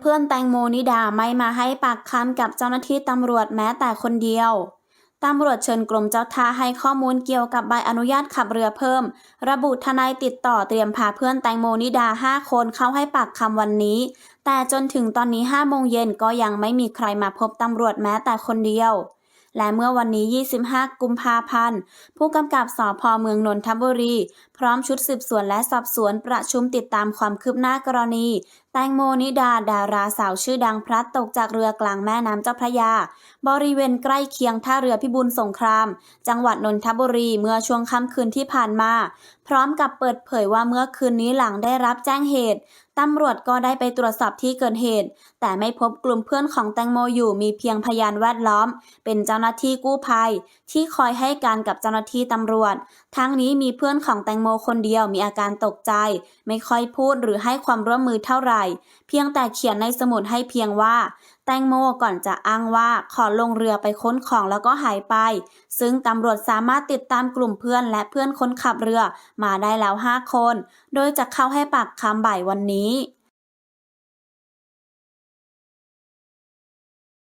เพื่อนแตงโมนิดาไม่มาให้ปากคำกับเจ้าหน้าที่ตำรวจแม้แต่คนเดียวตำรวจเชิญกรมเจ้าท่าให้ข้อมูลเกี่ยวกับใบอนุญาตขับเรือเพิ่ม ระบุทนายติดต่อเตรียมพาเพื่อนแตงโมนิดา 5 คนเข้าให้ปากคำวันนี้ แต่จนถึงตอนนี้5โมงเย็นก็ยังไม่มีใครมาพบตำรวจแม้แต่คนเดียว และเมื่อวันนี้ 25 กุมภาพันธ์ ผู้กำกับสพเมืองนนทบุรี พร้อมชุดสืบสวนและสอบสวนประชุมติดตามความคืบหน้ากรณี แตงโมนิดาดาราสาวชื่อดังพลัดตกจากเรือกลางแม่น้ำเจ้าพระยา บริเวณใกล้เคียงท่าเรือพิบูลสงคราม จังหวัดนนทบุรีเมื่อช่วงค่ำคืนที่ผ่านมา พร้อมกับเปิดเผยว่าเมื่อคืนนี้หลังได้รับแจ้งเหตุ ตำรวจก็ได้ไปตรวจสอบที่เกิดเหตุ แต่ไม่พบกลุ่มเพื่อนของแตงโมอยู่มีเพียงพยานแวดล้อม เป็นเจ้าหน้าที่กู้ภัย ที่คอยให้การกับเจ้าหน้าที่ตำรวจ ทั้งนี้มีเพื่อนของแตงโมคนเดียวมีอาการตกใจ ไม่ค่อยพูดหรือให้ความร่วมมือเท่าไหร่ เพียงแต่เขียนในสมุดให้เพียงว่า แตงโมก่อนจะอ้างว่าขอลงเรือไปค้นของแล้วก็หายไป ซึ่งตำรวจสามารถติดตามกลุ่มเพื่อนและเพื่อนคนขับเรือมาได้แล้ว 5 คน โดยจะเข้าให้ปากคำบ่ายวันนี้